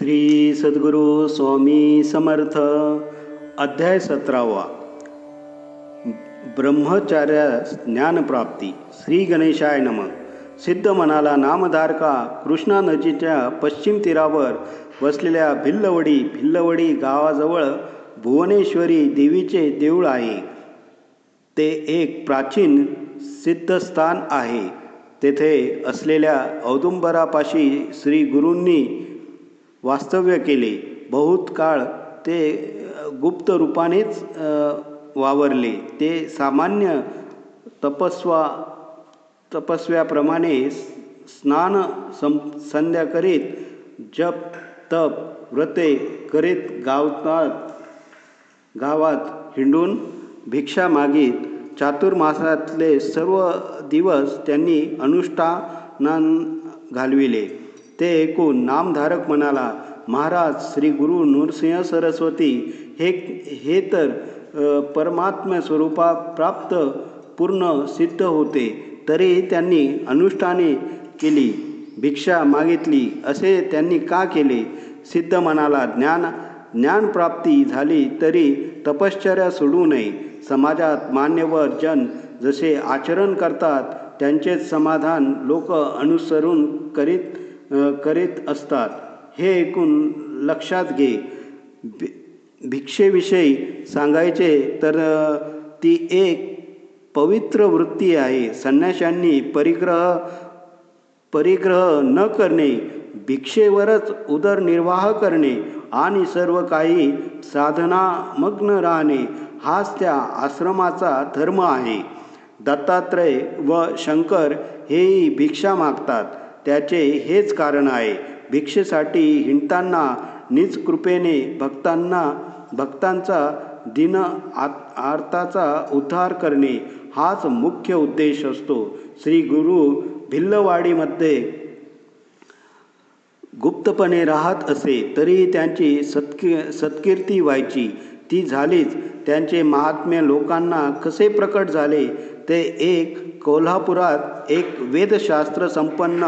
श्री सद्गुरू स्वामी समर्थ अध्याय सतरावा. ब्रह्मचार्यास ज्ञानप्राप्ती श्री गणेशाय नम. सिद्ध मनाला नामधारका कृष्णा नदीच्या पश्चिम तीरावर वसलेल्या भिल्लवडी भिल्लवडी गावाजवळ भुवनेश्वरी देवीचे देऊळ आहे. ते एक प्राचीन सिद्धस्थान आहे. तेथे असलेल्या औदुंबरापाशी श्री गुरूंनी वास्तव्य केले. बहुत काळ ते गुप्त रूपानेच वावरले. ते सामान्य तपस्वा तपस्व्याप्रमाणे स्नान सं संध्या करीत जप तप व्रते करीत गावतात गावात हिंडून भिक्षा मागीत चातुर्मासातले सर्व दिवस त्यांनी अनुष्ठानान घालविले. ते ऐकून नामधारक म्हणाला महाराज श्री गुरु नृसिंह सरस्वती हे हे तर अ, परमात्म स्वरूपा प्राप्त पूर्ण सिद्ध होते तरी त्यांनी अनुष्ठाने केली भिक्षा मागितली असे त्यांनी का केले? सिद्ध म्हणाला ज्ञान ज्ञानप्राप्ती झाली तरी तपश्चर्या सोडू नये. समाजात मान्यवर जन जसे आचरण करतात त्यांचेच समाधान लोक अनुसरून करीत करीत असतात. हे ऐकून लक्षात घे. भि- भिक्षेविषयी सांगायचे तर ती एक पवित्र वृत्ती आहे. संन्याशांनी परिग्रह परिग्रह न करणे भिक्षेवरच उदरनिर्वाह करणे आणि सर्व काही साधनामग्न राहणे हाच त्या आश्रमाचा धर्म आहे. दत्तात्रय व शंकर हेही भिक्षा मागतात. त्याचे हेच कारण आहे. भिक्षेसाठी हिंडताना निज कृपेने भक्तांना भक्तांचा दिन आत आर्ताचा उद्धार करणे हाच मुख्य उद्देश असतो. श्री गुरु भिल्लवाडीमध्ये गुप्तपणे राहत असे तरी त्यांची सत्की सत्कीर्ती व्हायची. ती झालीच. त्यांचे महात्म्य लोकांना कसे प्रकट झाले? ते एक कोल्हापुरात एक वेदशास्त्र संपन्न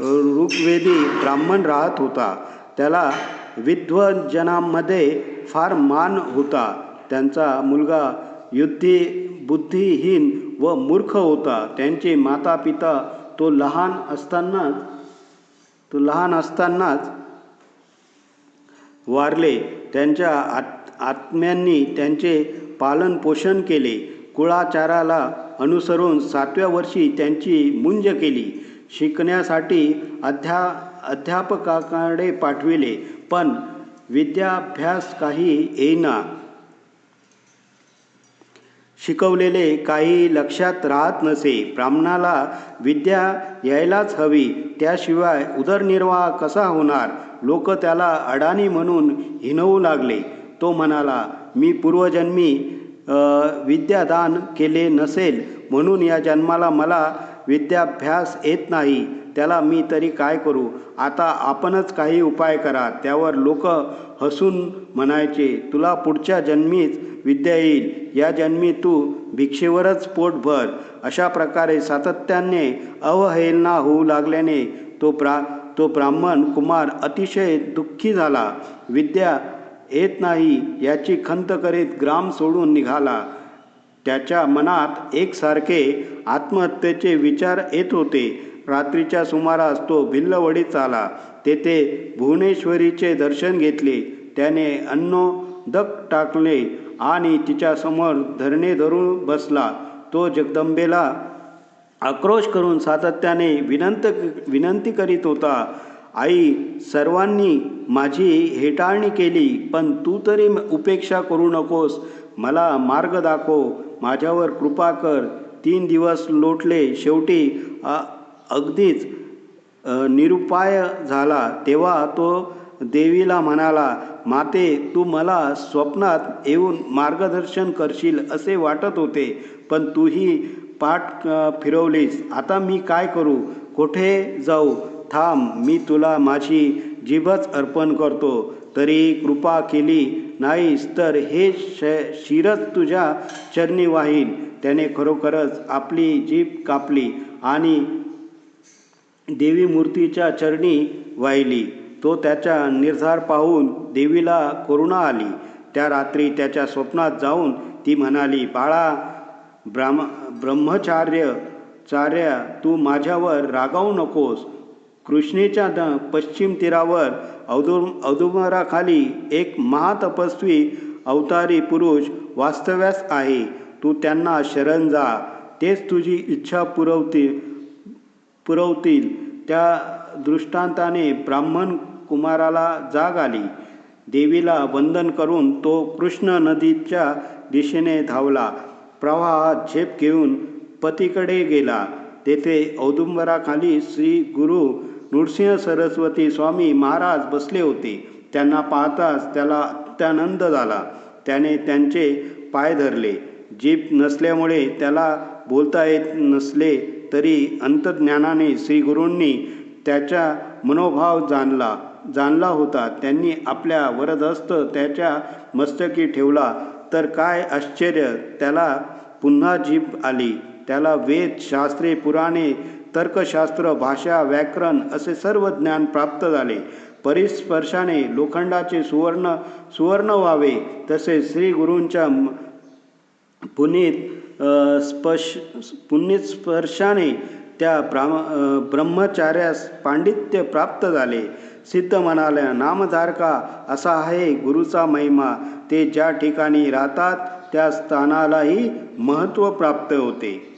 ऋग्वेदी ब्राह्मण राहत होता. त्याला विद्वजनांमध्ये फार मान होता. त्यांचा मुलगा युद्धी बुद्धिहीन व मूर्ख होता. त्यांचे माता पिता तो लहान असतानाच तो लहान असतानाच वारले. त्यांच्या आत आत्म्यांनी त्यांचे पालनपोषण केले. कुळाचाराला अनुसरून सातव्या वर्षी त्यांची मुंज केली. शिकण्यासाठी अध्या अध्यापकाकडे पाठविले पण विद्याभ्यास काही येईना. शिकवलेले काही लक्षात राहत नसे. ब्राह्मणाला विद्या यायलाच हवी. त्याशिवाय उदरनिर्वाह कसा होणार? लोक त्याला अडाणी म्हणून हिणवू लागले. तो म्हणाला मी पूर्वजन्मी विद्यादान केले नसेल म्हणून या जन्माला मला विद्याभ्यास येत नाही. त्याला मी तरी काय करू? आता आपणच काही उपाय करा. त्यावर लोक हसून म्हणायचे तुला पुढच्या जन्मीच विद्या येईल. या जन्मी तू भिक्षेवरच पोट भर. अशा प्रकारे सातत्याने अवहेलना होऊ लागल्याने तो प्रा तो ब्राह्मण कुमार अतिशय दुःखी झाला. विद्या येत नाही याची खंत करीत ग्राम सोडून निघाला. त्याच्या मनात एकसारखे आत्महत्येचे विचार येत होते. रात्रीच्या सुमारास तो भिल्लवडीत आला. तेथे भुवनेश्वरीचे दर्शन घेतले. त्याने अन्नोदक टाकले आणि तिच्यासमोर धरणे धरून बसला. तो जगदंबेला आक्रोश करून सातत्याने विनंत विनंती करीत होता. आई सर्वांनी माझी हेटाळणी केली पण तू तरी उपेक्षा करू नकोस. मला मार्ग दाखव. माझ्यावर कृपा कर. तीन दिवस लोटले. शेवटी अ- अगदीच निरुपाय झाला. तेव्हा तो देवीला म्हणाला माते तू मला स्वप्नात येऊन मार्गदर्शन करशील असे वाटत होते पण तूही पाठ फिरवलीस. आता मी काय करू? कुठे जाऊ? थांब मी तुला माझी जीभच अर्पण करतो. तरी कृपा केली नाहीस तर हे श शिरच तुझ्या चरणी वाहीन त्याने खरोखरच आपली जीभ कापली आणि देवी मूर्तीच्या चरणी वाहिली. तो त्याचा निर्धार पाहून देवीला करुणा आली. त्या रात्री त्याच्या स्वप्नात जाऊन ती म्हणाली बाळा ब्राह्म ब्रह्मचार्य चार्या तू माझ्यावर रागावू नकोस. कृष्णेच्या द पश्चिम तीरावर औदु औदुंबराखाली एक महातपस्वी अवतारी पुरुष वास्तव्यास आहे. तू त्यांना शरण जा. तेच तुझी इच्छा पुरवतील पुरवतील. त्या दृष्टांताने ब्राह्मण कुमाराला जाग आली. देवीला वंदन करून तो कृष्ण नदीच्या दिशेने धावला. प्रवाहात झेप घेऊन पतीकडे गेला. तेथे औदुंबराखाली श्री गुरु नृसिंह सरस्वती स्वामी महाराज बसले होते. त्यांना पाहताच त्याला अत्यानंद झाला. त्याने त्यांचे पाय धरले. जीभ नसल्यामुळे त्याला बोलता येत नसले तरी अंतर्ज्ञानाने श्रीगुरूंनी त्याच्या त्याचा मनोभाव जाणला. जाणला होता. त्यांनी आपल्या वरदहस्त त्याच्या मस्तकी ठेवला. तर काय आश्चर्य! त्याला पुन्हा जीभ आली. त्याला वेद शास्त्रे पुराणे तर्कशास्त्र भाषा व्याकरण असे सर्व ज्ञान प्राप्त झाले. परिस्पर्शाने लोखंडाचे सुवर्ण सुवर्ण व्हावे तसे श्री गुरूंच्या पुनीत स्पर्श पुनीत स्पर्शाने त्या ब्राह्म ब्रह्मचार्यास पांडित्य प्राप्त झाले. सिद्ध म्हणाल्या नामधारका असा आहे गुरुचा महिमा. ते ज्या ठिकाणी राहतात त्या स्थानालाही महत्त्व प्राप्त होते.